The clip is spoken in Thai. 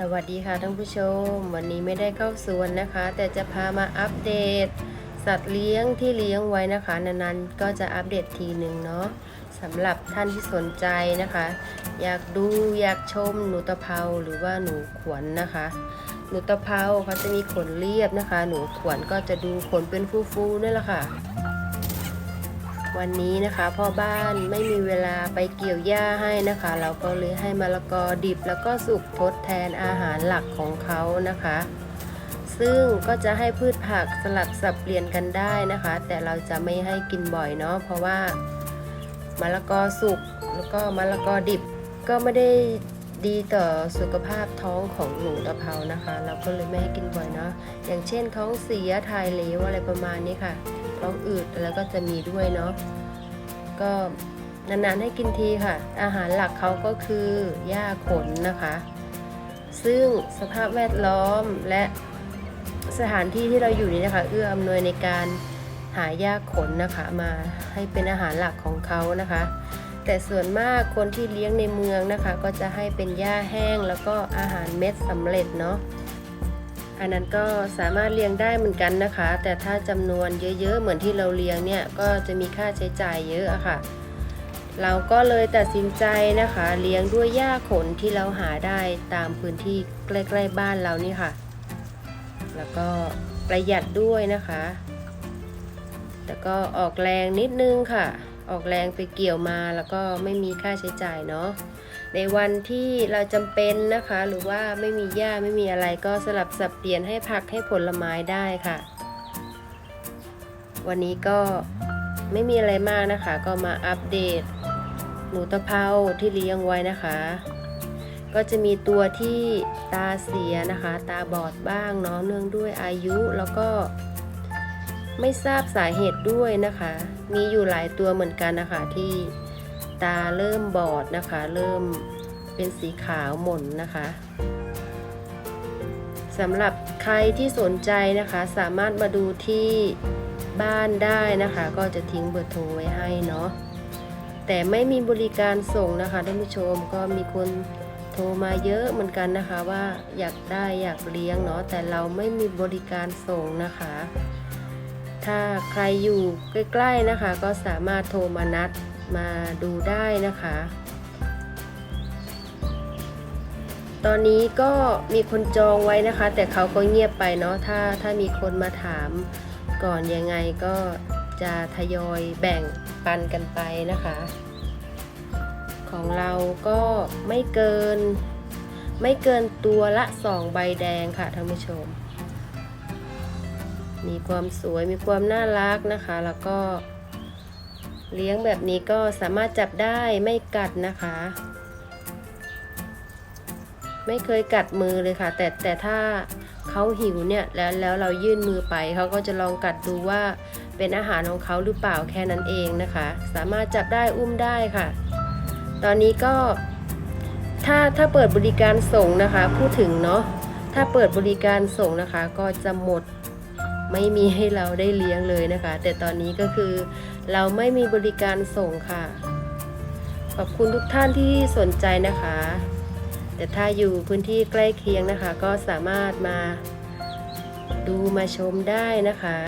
สวัสดีค่ะท่านผู้ชม วันนี้ไม่ได้เข้าสวนนะคะ แต่จะพามาอัปเดต สัตว์เลี้ยงที่เลี้ยงไว้นะคะนานๆก็จะอัปเดตทีหนึ่งเนาะสำหรับท่านที่สนใจนะคะ อยากดูอยากชมหนูตะเภาหรือว่าหนูขวนนะคะ หนูตะเภาเขาจะมีขนเรียบนะคะ หนูขวนก็จะดูขนเป็นฟูๆนี่แหละค่ะ วันนี้นะคะพ่อบ้านไม่มีเวลาไปเกี่ยวหญ้าให้นะคะ เราก็เลยให้มะละกอดิบแล้วก็สุกทดแทนอาหารหลักของเขานะคะ ซึ่งก็จะให้พืชผักสลับสับเปลี่ยนกันได้นะคะ แต่เราจะไม่ให้กินบ่อยเนาะเพราะว่ามะละกอสุกแล้วก็มะละกอดิบก็ไม่ได้ ดีต่อสุขภาพท้องของหนูตะเภานะคะ เราก็เลยไม่ให้กินบ่อยเนาะอย่างเช่นท้องเสียถ่ายเหลวอะไรประมาณนี้ค่ะ ท้องอืดแล้วก็จะมีด้วยเนาะก็นานๆให้กินทีค่ะ อาหารหลักเขาก็คือหญ้าขนนะคะ ซึ่งสภาพแวดล้อมและสถานที่ที่เราอยู่นี้นะคะ เอื้ออำนวยในการหาหญ้าขนนะคะ มาให้เป็นอาหารหลักของเขานะคะ แต่ส่วนมากคนที่เลี้ยงในเมืองนะคะ ก็จะให้เป็นหญ้าแห้งแล้วก็อาหารเม็ดสำเร็จเนาะอันนั้นก็สามารถเลี้ยงได้เหมือนกันนะคะ แต่ถ้าจำนวนเยอะๆเหมือนที่เราเลี้ยงเนี่ยก็จะมีค่าใช้จ่ายเยอะอะค่ะ เราก็เลยตัดสินใจนะคะ เลี้ยงด้วยหญ้าขนที่เราหาได้ตามพื้นที่ใกล้ๆบ้านเรานี่ค่ะ แล้วก็ประหยัดด้วยนะคะ แต่ก็ออกแรงนิดนึงค่ะ ออกแรงไปเกี่ยวมาแล้วก็ไม่มีค่าใช้จ่ายเนาะในวันที่เราจำเป็นนะคะ หรือว่าไม่มีหญ้าไม่มีอะไรก็สลับสับเปลี่ยนให้ผักให้ผลไม้ได้ค่ะ วันนี้ก็ไม่มีอะไรมากนะคะ ก็มาอัปเดต หนูตะเภาที่เลี้ยงไว้นะคะ ก็จะมีตัวที่ตาเสียนะคะ ตาบอดบ้างเนาะเนื่องด้วยอายุแล้วก็ไม่ทราบสาเหตุด้วยนะคะ มีอยู่หลายตัวเหมือนกันนะคะที่ตาเริ่มบอดนะคะ เริ่มเป็นสีขาวหม่นนะคะสำหรับใครที่สนใจนะคะ สามารถมาดูที่บ้านได้นะคะ ก็จะทิ้งเบอร์โทรไว้ให้เนาะแต่ไม่มีบริการส่งนะคะท่านผู้ชมก็มีคนโทรมาเยอะเหมือนกันนะคะว่าอยากได้อยากเลี้ยงเนาะแต่เราไม่มีบริการส่งนะคะ ถ้าใครอยู่ใกล้ๆนะคะ ก็สามารถโทรมานัดมาดูได้นะคะ ตอนนี้ก็มีคนจองไว้นะคะ แต่เขาก็เงียบไปเนาะถ้าถ้ามีคนมาถามก่อนยังไงก็จะทยอยแบ่งปันกันไปนะคะ ของเราก็ไม่เกินไม่เกินตัวละสองใบแดงค่ะท่านผู้ชม มีความสวยมีความน่ารักนะคะ แล้วก็เลี้ยงแบบนี้ก็สามารถจับได้ไม่กัดนะคะ ไม่เคยกัดมือเลยค่ะ แต่แต่ถ้าเขาหิวเนี่ยแล้วแล้วเรายื่นมือไปเขาก็จะลองกัดดูว่าเป็นอาหารของเขาหรือเปล่าแค่นั้นเองนะคะ สามารถจับได้อุ้มได้ค่ะ ตอนนี้ก็ถ้าถ้าเปิดบริการส่งนะคะ พูดถึงเนาะถ้าเปิดบริการส่งนะคะ ก็จะหมด ไม่มีให้เราได้เลี้ยงเลยนะคะ แต่ตอนนี้ก็คือเราไม่มีบริการส่งค่ะ ขอบคุณทุกท่านที่สนใจนะคะ แต่ถ้าอยู่พื้นที่ใกล้เคียงนะคะ ก็สามารถมาดูมาชมได้นะคะ